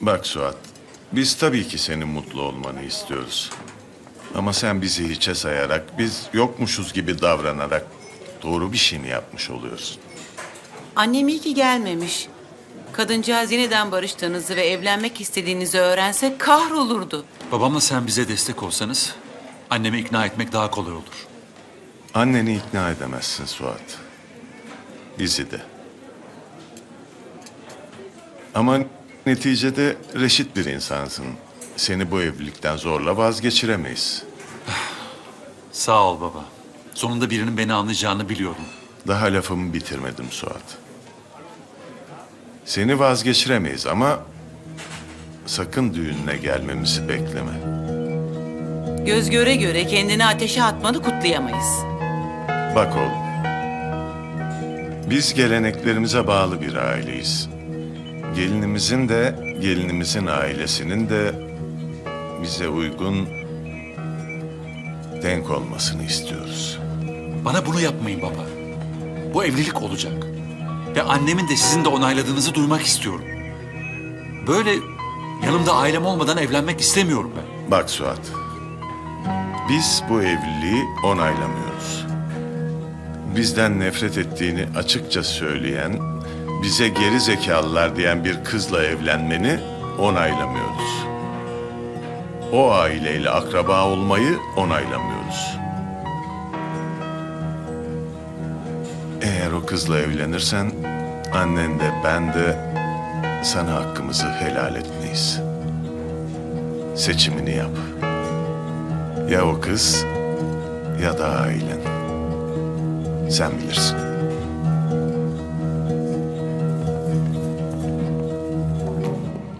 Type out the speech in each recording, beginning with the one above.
Bak Suat, biz tabii ki senin mutlu olmanı istiyoruz. Ama sen bizi hiçe sayarak, biz yokmuşuz gibi davranarak doğru bir şey mi yapmış oluyorsun? Annem iyi ki gelmemiş. Kadıncağız yeniden barıştığınızı ve evlenmek istediğinizi öğrense kahrolurdu. Babamla sen bize destek olsanız annemi ikna etmek daha kolay olur. Anneni ikna edemezsin Suat. Bizi de. Ama neticede reşit bir insansın. Seni bu evlilikten zorla vazgeçiremeyiz. Sağ ol baba. Sonunda birinin beni anlayacağını biliyordum. Daha lafımı bitirmedim Suat. Seni vazgeçiremeyiz ama sakın düğününe gelmemizi bekleme. Göz göre göre kendini ateşe atmanı kutlayamayız. Bak oğlum. Biz geleneklerimize bağlı bir aileyiz. Gelinimizin de gelinimizin ailesinin de bize uygun denk olmasını istiyoruz. Bana bunu yapmayın baba. Bu evlilik olacak. Ve annemin de sizin de onayladığınızı duymak istiyorum. Böyle yanımda ailem olmadan evlenmek istemiyorum ben. Bak Suat. Biz bu evliliği onaylamıyoruz. Bizden nefret ettiğini açıkça söyleyen, bize geri zekalılar diyen bir kızla evlenmeni onaylamıyoruz. O aileyle akraba olmayı onaylamıyoruz. Eğer o kızla evlenirsen annen de ben de sana hakkımızı helal etmeyiz. Seçimini yap. Ya o kız ya da ailen. Sen bilirsin.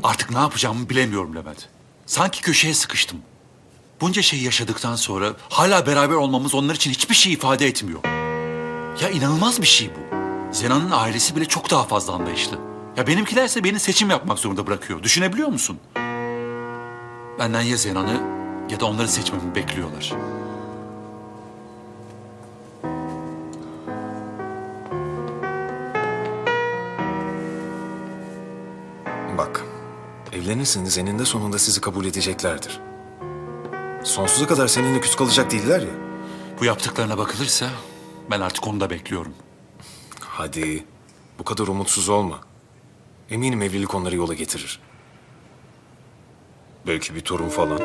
Artık ne yapacağımı bilemiyorum Levent. Sanki köşeye sıkıştım. Bunca şeyi yaşadıktan sonra hala beraber olmamız onlar için hiçbir şey ifade etmiyor. Ya inanılmaz bir şey bu. Zena'nın ailesi bile çok daha fazla anlayışlı. Ya benimkilerse beni seçim yapmak zorunda bırakıyor. Düşünebiliyor musun? Benden ya Zena'nı ya da onları seçmemi bekliyorlar. Bak, evlenirseniz eninde sonunda sizi kabul edeceklerdir. Sonsuza kadar seninle küs kalacak değiller ya. Bu yaptıklarına bakılırsa ben artık onu da bekliyorum. Hadi, bu kadar umutsuz olma. Eminim evlilik onları yola getirir. Belki bir torun falan.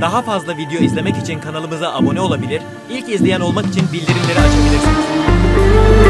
Daha fazla video izlemek için kanalımıza abone olabilir, ilk izleyen olmak için bildirimleri açabilirsiniz.